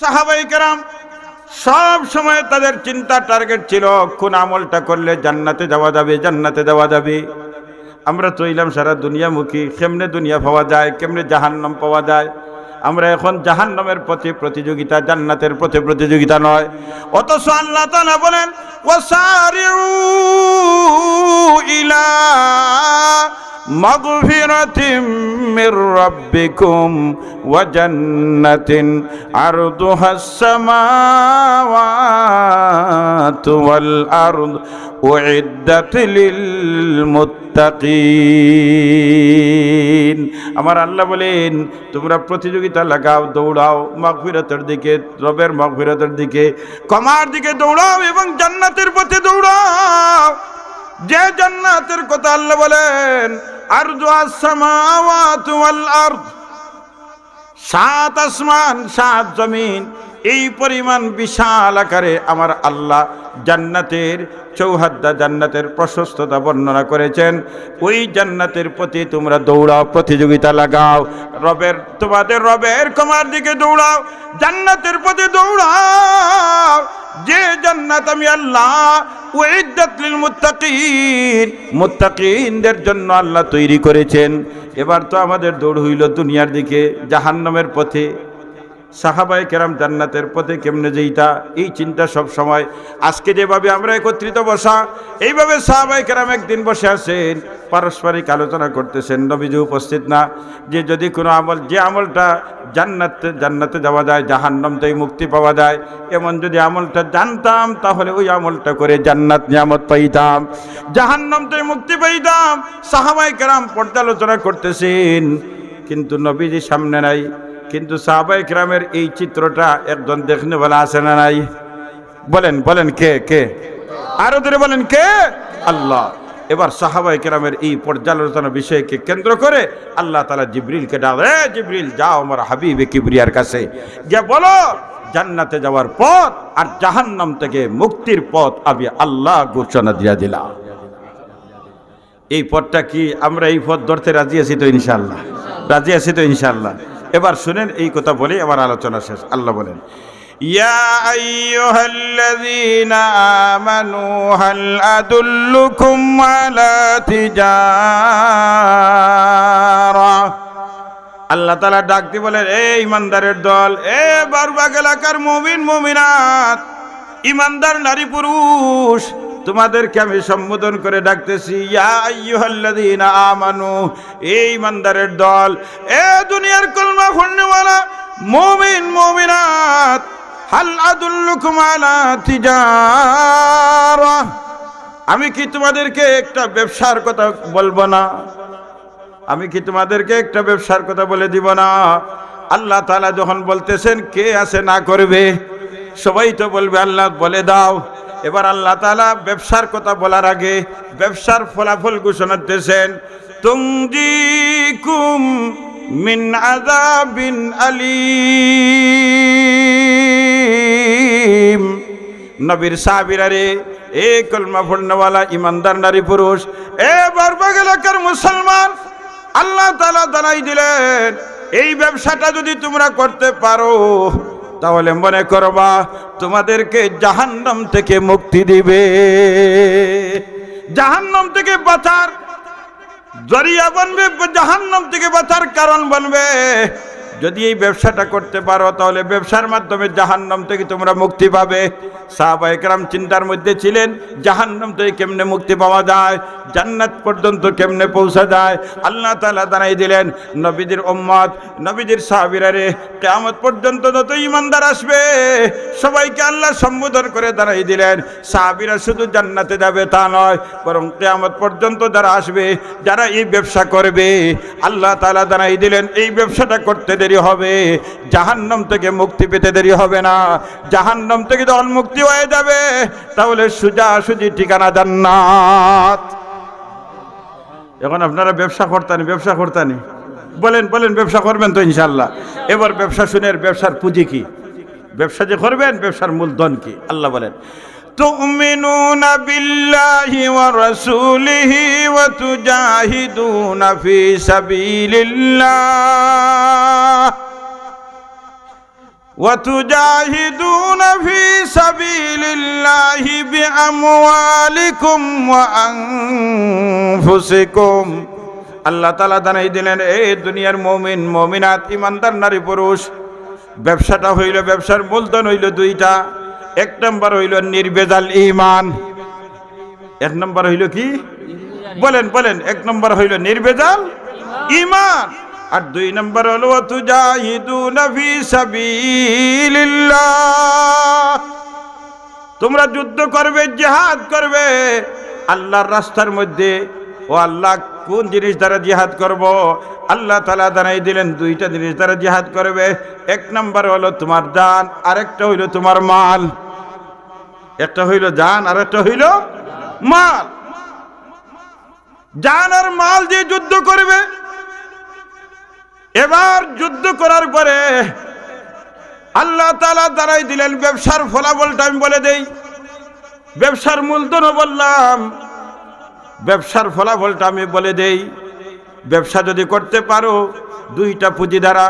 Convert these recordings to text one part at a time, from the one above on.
সাহাবাই কেরাম সব সময় তাদের চিন্তা টার্গেট ছিল কোন আমলটা করলে জান্নাতে যাওয়া যাবে, জান্নাতে যাওয়া যাবে। আমরা চইলাম সারা দুনিয়ামুখী, কেমনে দুনিয়া পাওয়া যায়, কেমনে জাহান্নাম পাওয়া যায়। আমরা এখন জাহান্নামের প্রতি প্রতিযোগিতা, জান্নাতের প্রতি প্রতিযোগিতা নয়। অত আল্লাহ তালা বলেন ওয়াসারিউ ইলা مغفرة من ربكم وجنة عرضها السماوات والأرض أعدت للمتقين আমার আল্লাহ বলেন তোমরা প্রতিযোগিতা লাগাও দৌড়াও মগফিরতের দিকে রবের মগফিরতের দিকে কমার দিকে দৌড়াও এবং জান্নাতের পথে দৌড়াও। যে জান্নাতের কথা আল্লাহ বলেন আরজু আসসামাওয়াতু ওয়াল আরদ। সাত আসমান, সাত জমিন। এই পরিমাণ বিশাল আকারে আমার আল্লাহ জান্নাতের চৌহাদ্দা জান্নাতের প্রশস্ততা বর্ণনা করেছেন। ওই জান্নাতের প্রতি তোমরা দৌড়াও, প্রতিযোগিতা লাগাও, রবের, তোমাদের রবের কমার দিকে দৌড়াও, জান্নাতের প্রতি দৌড়াও। যে জান্নাত আমি আল্লাহ উইদ্দাত লিল মুত্তাকিন, মুত্তাকিনদের জন্য আল্লাহ তৈরি করেছেন। এবার তো আমাদের দৌড় হইল দুনিয়ার দিকে, জাহান্নামের পথে। সাহাবাই কেরাম জান্নাতের পথে কেমনে যেইটা এই চিন্তা সব সময়। আজকে যেভাবে আমরা একত্রিত বসা, এইভাবে সাহাবাই কেরাম একদিন বসে আছেন, পারস্পরিক আলোচনা করতেছেন, নবীজি উপস্থিত না। যে যদি কোনো আমল, যে আমলটা জান্নাতে জান্নাতে যাওয়া যায়, জাহান্নাম থেকে মুক্তি পাওয়া যায়, এমন যদি আমলটা জানতাম, তাহলে ওই আমলটা করে জান্নাত নিয়ামত পাইতাম, জাহান্নাম থেকে মুক্তি পাইতাম। সাহাবাই কেরাম পর্যালোচনা করতেছেন, কিন্তু নবীজি সামনে নাই। কিন্তু সাহাবাই গ্রামের এই চিত্রটা একজন দেখনে বলে আসে না নাই? বলেন বলেন, কে কে? আরও ধরে বলেন, কে? আল্লাহ। এবার সাহাবাই কেরামের এই পর্যালোচনা বিষয়কে কেন্দ্র করে আল্লাহ তালা জিব্রিলকে ডাক রে জিব্রিল, যাও আমার হাবিবে কিবরিয়ার কাছে। যে বলো, জান্নাতে যাওয়ার পথ আর জাহান্নাম থেকে মুক্তির পথ আমি আল্লাহ ঘোষণা দিয়া দিলাম। এই পথটা কি আমরা এই পথ ধরতে রাজি আছি তো ইনশাল্লাহ রাজি আছি তো ইনশাল্লাহ এবার শুনেন এই কথা বলে আমার আলোচনা শেষ আল্লাহ বলেন يا أيها الذين آمنوا هل أدلكم على تجارة আল্লাহ তালা ডাক দিয়ে বলেন এ ইমানদারের দল এ বারবাগ এলাকার মুমিন মুমিনাত ইমানদার নারী পুরুষ তোমাদেরকে আমি সম্বোধন করে ডাকতেছি আমানু এই ইমানদারের দল, এ দুনিয়ার কলমা ফন্নেওয়ালা মুমিন, মুমিনাত আমি কি তোমাদেরকে একটা ব্যবসার কথা বলব না? আমি কি তোমাদেরকে একটা ব্যবসার কথা বলে দিব না? আল্লাহ তাআলা যখন বলতেছেন, কে আছে না করবে? সবাই তো বলবে, আল্লাহ বলে দাও। এবার আল্লাহ তালা ব্যবসার কথা বলার আগে ব্যবসার ফলাফল ঘোষণা দিতেছেন তুমজিকুম মিন আযাবিন আলিম। নবীর সাহাবিরা রে, এ কলমা পড়নেওয়ালা ইমানদার নারী পুরুষ, এ বরবাগ এলাকার মুসলমান, আল্লাহ তালা জানাই দিলেন, এই ব্যবসাটা যদি তোমরা করতে পারো তাহলে মনে করবা তোমাদেরকে জাহান্নাম থেকে মুক্তি দিবে। জাহান্নাম থেকে বাঁচার জরিয়া বনবে, জাহান্নাম থেকে বাঁচার কারণ বনবে। যদি এই ব্যবসাটা করতে পারো, তাহলে ব্যবসার মাধ্যমে জাহান্নাম থেকে তোমরা মুক্তি পাবে। সাহাবাইকরাম চিন্তার মধ্যে ছিলেন, জাহান্নাম থেকে কেমনে মুক্তি পাওয়া যায়, জান্নাত পর্যন্ত কেমনে পৌঁছা যায়? আল্লাহ তালা জানাই দিলেন, নবীদের ওম্মত নবীদের সাহাবিরারে কেয়ামত পর্যন্ত যত ইমানদার আসবে, সবাইকে আল্লাহ সম্বোধন করে দাঁড়াই দিলেন, সাহাবিরা শুধু জান্নাতে যাবে তা নয়, বরং কেয়ামত পর্যন্ত যারা আসবে, যারা এই ব্যবসা করবে, আল্লাহ তালা দাঁড়াই দিলেন, এই ব্যবসাটা করতে দেরি হবে জাহান্নাম থেকে মুক্তি পেতে দেরি হবে না জাহান্নাম থেকে যখন মুক্তি হয়ে যাবে তাহলে সুজা সুজি ঠিকানা জান্নাত এখন আপনারা ব্যবসা করতানি ব্যবসা করতানি বলেন বলেন ব্যবসা করবেন তো ইনশাল্লাহ এবার ব্যবসা শুনের ব্যবসার পুঁজি কি ব্যবসা যে করবেন ব্যবসার মূলধন কি আল্লাহ বলেন تؤمنون بالله ورسوله وتجاهدون في سبيل الله وتجاهدون في سبيل الله بأموالكم وأنفسكم আল্লাহ তালা জানাই দিলেন এই দুনিয়ার মমিন মমিনাত ইমানদার নারী পুরুষ ব্যবসাটা হইল ব্যবসার মূলধন হইল দুইটা এক নম্বর হইল নির্বেজাল ইমান এক নম্বর হইল কি বলেন বলেন এক নম্বর হইল নির্বেজাল ইমান আর দুই নম্বর হলো তোমরা যুদ্ধ করবে, জিহাদ করবে, আল্লাহর রাস্তার মধ্যে। ও আল্লাহ, কোন জিনিস দ্বারা জিহাদ করব? আল্লাহ তালা জানাই দিলেন, দুইটা জিনিস দ্বারা জিহাদ করবে। এক নম্বর হলো তোমার জান, আরেকটা হইল তোমার মাল। একটা হইল জান আর একটা হইল মাল। জান আর মাল দিয়ে যুদ্ধ করবে এবার যুদ্ধ করার পরে আল্লাহ তালা দাঁড়াই দিলেন, ব্যবসার ফলাফলটা আমি বলে দেই। ব্যবসার মূলধনও বললাম, ব্যবসার ফলাফলটা আমি বলে দেই। ব্যবসা যদি করতে পারো, দুইটা পুঁজি দ্বারা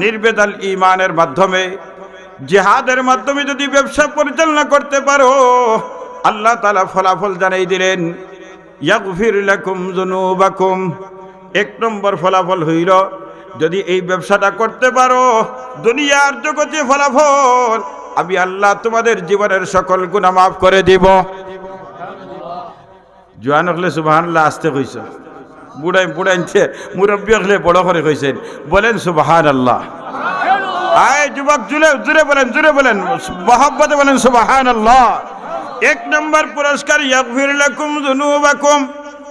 নির্বেদাল ইমানের মাধ্যমে, জেহাদের মাধ্যমে যদি ব্যবসা পরিচালনা করতে পারো, আল্লাহ তালা ফলাফল জানাই দিলেন, ইয়াগফির লাকুম জুনুবাকুম এক নম্বর ফলাফল হইল যদি এই ব্যবসাটা করতে পারো, দুনিয়ার জগতে ফলাফল, আমি আল্লাহ তোমাদের জীবনের সকল গুণা মাফ করে দিব। জোয়ান হলে সুবাহান্লাহ আসতে কইস বুড়াই বুড়াইছে মুরব্বী হলে বড় করে কইছেন, বলেন সুবাহান আল্লাহ আয় যুবক জুড়ে জুড়ে বলেন জুড়ে বলেন, মহাব্বতে বলেন সুবাহান আল্লাহ এক নম্বর পুরস্কার, ইয়াগফির লাকুম যুনুবাকুম।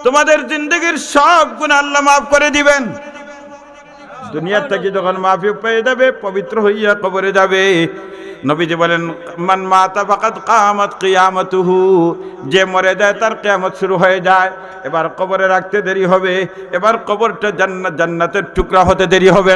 তোমাদের জিন্দগির সব গুণ আল্লাহ মাফ করে দিবেন। দুনিয়ার থেকে যখন মাফি পেয়ে যাবে, পবিত্র হইয়া কবরে যাবে। নবীজি বলেন, মান মাতা ফাকাত কিয়ামত কিয়ামতুহু। যে মরে যায়, তার কেয়ামত শুরু হয়ে যায়। এবার কবরে রাখতে দেরি হবে। এবার কবরটা জান্নাত, জান্নাতের টুকরা হতে দেরি হবে।